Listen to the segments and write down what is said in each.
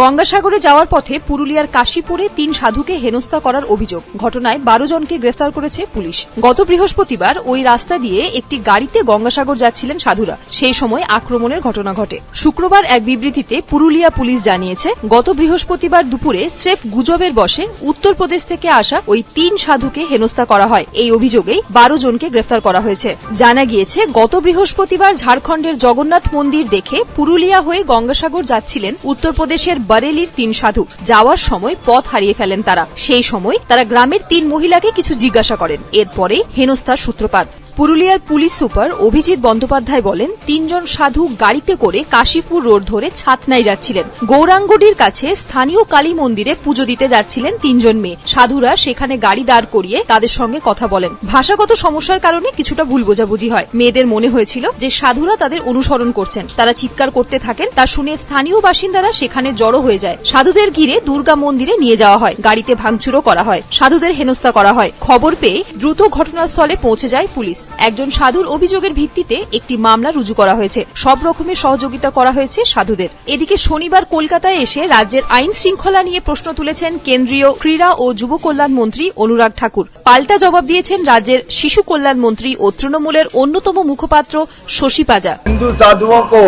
গঙ্গাসাগরে যাওয়ার পথে পুরুলিয়ার কাশীপুরে তিন সাধুকে হেনস্থা করার অভিযোগ। ঘটনায় বারো জনকে গ্রেফতার করেছে পুলিশ। গত বৃহস্পতিবার ওই রাস্তা দিয়ে একটি গাড়িতে গঙ্গাসাগর যাচ্ছিলেন সাধুরা। সেই সময় আক্রমণের ঘটনা ঘটে। শুক্রবার এক বিবৃতিতে পুরুলিয়া পুলিশ জানিয়েছে, গত বৃহস্পতিবার দুপুরে স্রেফ গুজবের বসে উত্তরপ্রদেশ থেকে আসা ওই তিন সাধুকে হেনস্থা করা হয়। এই অভিযোগেই বারো জনকে গ্রেফতার করা হয়েছে। জানা গিয়েছে, গত বৃহস্পতিবার ঝাড়খণ্ডের জগন্নাথ মন্দির দেখে পুরুলিয়া হয়ে গঙ্গাসাগর যাচ্ছিলেন উত্তরপ্রদেশের বরেলির তিন সাধু যাওয়ার সময় পথ হারিয়ে ফেলেন তারা। সেই সময় তারা গ্রামের তিন মহিলাকে কিছু জিজ্ঞাসা করেন। এরপরে হেনস্থার সূত্রপাত। পুরুলিয়ার পুলিশ সুপার অভিজিৎ বন্দ্যোপাধ্যায় বলেন, তিনজন সাধু গাড়িতে করে কাশীপুর রোড ধরে ছাতনায় যাচ্ছিলেন। গৌরাঙ্গডির কাছে স্থানীয় কালী মন্দিরে পুজো দিতে যাচ্ছিলেন তিনজন মেয়ে। সাধুরা সেখানে গাড়ি দাঁড় করিয়ে তাদের সঙ্গে কথা বলেন। ভাষাগত সমস্যার কারণে কিছুটা ভুল বোঝাবুঝি হয়। মেয়েদের মনে হয়েছিল যে সাধুরা তাদের অনুসরণ করছেন। তারা চিৎকার করতে থাকেন, তা শুনে স্থানীয় বাসিন্দারা সেখানে জড়ো হয়ে যায়। সাধুদের ঘিরে দুর্গা মন্দিরে নিয়ে যাওয়া হয়। গাড়িতে ভাঙচুরও করা হয়। সাধুদের হেনস্থা করা হয়। খবর পেয়ে দ্রুত ঘটনাস্থলে পৌঁছে যায় পুলিশ। একজন সাধুর অভিযোগের ভিত্তিতে একটি মামলা রুজু করা হয়েছে সব রকমের সহযোগিতা করা হয়েছে সাধুদের এদিকে শনিবার কলকাতায় এসে রাজ্যের আইন শৃঙ্খলা নিয়ে প্রশ্ন তুলেছেন কেন্দ্রীয় ক্রীড়া ও যুব কল্যাণ মন্ত্রী অনুরাগ ঠাকুর পাল্টা জবাব দিয়েছেন রাজ্যের শিশু কল্যাণ মন্ত্রী ও তৃণমূলের অন্যতম মুখপাত্র শশী পাজা हिंदू साधुओं को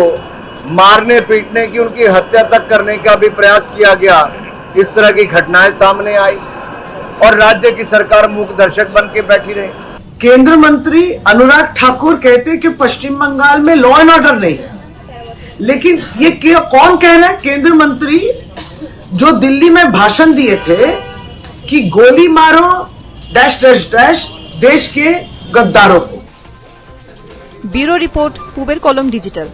मारने पीटने की उनकी हत्या तक करने का भी प्रयास किया गया इस तरह की घटनाएं सामने आई और राज्य की सरकार मूक दर्शक बन के बैठी रही केंद्र मंत्री अनुराग ठाकुर कहते कि पश्चिम बंगाल में लॉ एंड ऑर्डर नहीं है। लेकिन ये कौन कह रहा है? केंद्र मंत्री जो दिल्ली में भाषण दिए थे कि गोली मारो डैश डैश डैश देश के गद्दारों को। Bureau report Kuber column digital.